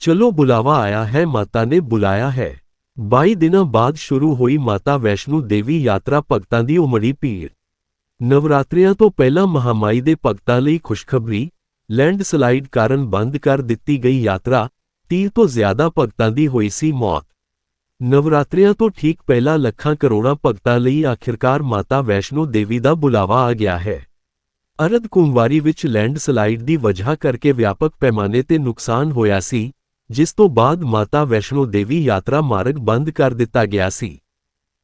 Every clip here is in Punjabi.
ਚਲੋ ਬੁਲਾਵਾ ਆਇਆ ਹੈ, ਮਾਤਾ ਨੇ ਬੁਲਾਇਆ ਹੈ। 22 ਦਿਨਾਂ ਬਾਅਦ ਸ਼ੁਰੂ ਹੋਈ ਮਾਤਾ ਵੈਸ਼ਨੂ ਦੇਵੀ ਯਾਤਰਾ ਭਗਤਾਂ ਦੀ ਉਮੜੀ ਭੀੜ। ਨਵਰਾਤਰੀਆਂ ਤੋਂ ਪਹਿਲਾਂ ਮਹਾਮਾਈ ਦੇ ਭਗਤਾਂ ਲਈ ਖੁਸ਼ਖਬਰੀ ਲੈਂਡਸਲਾਈਡ ਕਾਰਨ ਬੰਦ ਕਰ ਦਿੱਤੀ ਗਈ ਯਾਤਰਾ 30 ਤੋਂ ਜ਼ਿਆਦਾ ਭਗਤਾਂ ਦੀ ਹੋਈ ਸੀ ਮੌਤ। ਨਵਰਾਤਰਿਆਂ ਤੋਂ ਠੀਕ ਪਹਿਲਾਂ ਲੱਖਾਂ ਕਰੋੜਾਂ ਭਗਤਾਂ ਲਈ ਆਖਿਰਕਾਰ ਮਾਤਾ ਵੈਸ਼ਨੋ ਦੇਵੀ ਦਾ ਬੁਲਾਵਾ ਆ ਗਿਆ ਹੈ। ਅਰਧ ਕੁੰਵਾਰੀ ਵਿੱਚ ਲੈਂਡਸਲਾਈਡ ਦੀ ਵਜ੍ਹਾ ਕਰਕੇ ਵਿਆਪਕ ਪੈਮਾਨੇ ਤੇ ਨੁਕਸਾਨ ਹੋਇਆ ਸੀ। ਜਿਸ ਤੋਂ ਬਾਅਦ ਮਾਤਾ ਵੈਸ਼ਨੋ ਦੇਵੀ ਯਾਤਰਾ ਮਾਰਗ ਬੰਦ ਕਰ ਦਿੱਤਾ ਗਿਆ ਸੀ।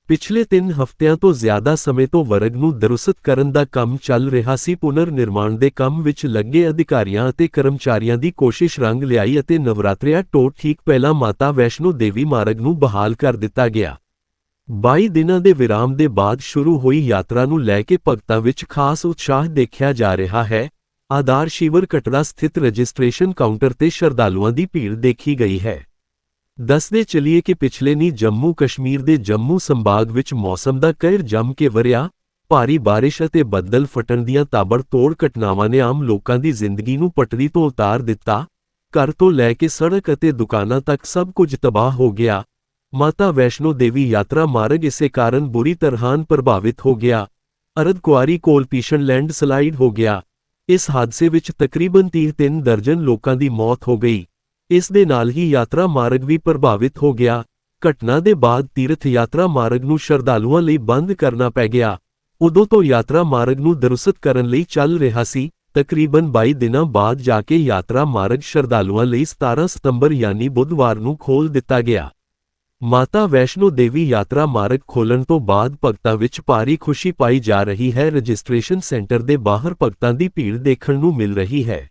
ਪਿਛਲੇ 3 ਹਫ਼ਤਿਆਂ ਤੋਂ ਜ਼ਿਆਦਾ ਸਮੇਂ ਤੋਂ ਵਰਗ ਨੂੰ ਦਰੁਸਤ ਕਰਨ ਦਾ ਕੰਮ ਚੱਲ ਰਿਹਾ ਸੀ। ਪੁਨਰ ਨਿਰਮਾਣ ਦੇ ਕੰਮ ਵਿੱਚ ਲੱਗੇ ਅਧਿਕਾਰੀਆਂ ਅਤੇ ਕਰਮਚਾਰੀਆਂ ਦੀ ਕੋਸ਼ਿਸ਼ ਰੰਗ ਲਿਆਈ ਅਤੇ ਨਵਰਾਤਰਿਆਂ ਟੋਟ ਠੀਕ ਪਹਿਲਾਂ ਮਾਤਾ ਵੈਸ਼ਨੋ ਦੇਵੀ ਮਾਰਗ ਨੂੰ ਬਹਾਲ ਕਰ ਦਿੱਤਾ ਗਿਆ। 22 ਦਿਨਾਂ ਦੇ ਵਿਰਾਮ ਦੇ ਬਾਅਦ ਸ਼ੁਰੂ ਹੋਈ ਯਾਤਰਾ ਨੂੰ ਲੈ ਕੇ ਭਗਤਾਂ ਵਿੱਚ ਖਾਸ ਉਤਸ਼ਾਹ ਦੇਖਿਆ ਜਾ ਰਿਹਾ ਹੈ। ਆਧਾਰ ਸ਼ਿਵਰ ਕਟੜਾ ਸਥਿਤ ਰਜਿਸਟ੍ਰੇਸ਼ਨ ਕਾਊਂਟਰ ਤੇ ਸ਼ਰਧਾਲੂਆਂ ਦੀ ਭੀੜ ਦੇਖੀ ਗਈ ਹੈ। ਦੱਸਦੇ ਚਲੀਏ ਕਿ ਪਿਛਲੇ ਨੀ ਜੰਮੂ ਕਸ਼ਮੀਰ ਦੇ ਜੰਮੂ ਸੰਭਾਗ ਵਿੱਚ ਮੌਸਮ ਦਾ ਕਹਿਰ ਜੰਮ ਕੇ ਵਰਿਆ, ਭਾਰੀ ਬਾਰਿਸ਼ ਅਤੇ ਬੱਦਲ ਫਟਣ ਦੀਆਂ ਤਾਬੜਤੋੜ ਘਟਨਾਵਾਂ ਨੇ ਆਮ ਲੋਕਾਂ ਦੀ ਜ਼ਿੰਦਗੀ ਨੂੰ ਪਟੜੀ ਤੋਂ ਉਤਾਰ ਦਿੱਤਾ। ਘਰ ਤੋਂ ਲੈ ਕੇ ਸੜਕ ਅਤੇ ਦੁਕਾਨਾਂ ਤੱਕ ਸਭ ਕੁਝ ਤਬਾਹ ਹੋ ਗਿਆ। ਮਾਤਾ ਵੈਸ਼ਨੋ ਦੇਵੀ ਯਾਤਰਾ ਮਾਰਗ ਇਸੇ ਕਾਰਨ ਬੁਰੀ ਤਰ੍ਹਾਂ ਪ੍ਰਭਾਵਿਤ ਹੋ ਗਿਆ। ਅਰਧ ਕੁਆਰੀ ਕੋਲ ਪੀਸ਼ਨ ਲੈਂਡ ਸਲਾਈਡ ਹੋ ਗਿਆ। ਇਸ ਹਾਦਸੇ ਵਿੱਚ ਤਕਰੀਬਨ 33 ਦਰਜਨ ਲੋਕਾਂ ਦੀ ਮੌਤ ਹੋ ਗਈ। ਇਸ ਦੇ ਨਾਲ ਹੀ ਯਾਤਰਾ ਮਾਰਗ ਵੀ ਪ੍ਰਭਾਵਿਤ ਹੋ ਗਿਆ। ਘਟਨਾ ਦੇ ਬਾਅਦ ਤੀਰਥ ਯਾਤਰਾ ਮਾਰਗ ਨੂੰ ਸ਼ਰਧਾਲੂਆਂ ਲਈ ਬੰਦ ਕਰਨਾ ਪੈ ਗਿਆ। ਉਦੋਂ ਤੋਂ ਯਾਤਰਾ ਮਾਰਗ ਨੂੰ ਦਰੁਸਤ ਕਰਨ ਲਈ ਚੱਲ ਰਿਹਾ ਸੀ। ਤਕਰੀਬਨ 22 ਦਿਨਾਂ ਬਾਅਦ ਜਾ ਕੇ ਯਾਤਰਾ ਮਾਰਗ ਸ਼ਰਧਾਲੂਆਂ ਲਈ 17 ਸਤੰਬਰ ਯਾਨੀ ਬੁੱਧਵਾਰ ਨੂੰ ਖੋਲ ਦਿੱਤਾ ਗਿਆ। ਮਾਤਾ ਵੈਸ਼ਨੋ ਦੇਵੀ ਯਾਤਰਾ ਮਾਰਗ ਖੋਲਣ ਤੋਂ ਬਾਅਦ ਭਗਤਾਂ ਵਿੱਚ ਭਾਰੀ ਖੁਸ਼ੀ ਪਾਈ ਜਾ ਰਹੀ ਹੈ। ਰਜਿਸਟ੍ਰੇਸ਼ਨ ਸੈਂਟਰ ਦੇ ਬਾਹਰ ਭਗਤਾਂ ਦੀ ਭੀੜ ਦੇਖਣ ਨੂੰ ਮਿਲ ਰਹੀ ਹੈ।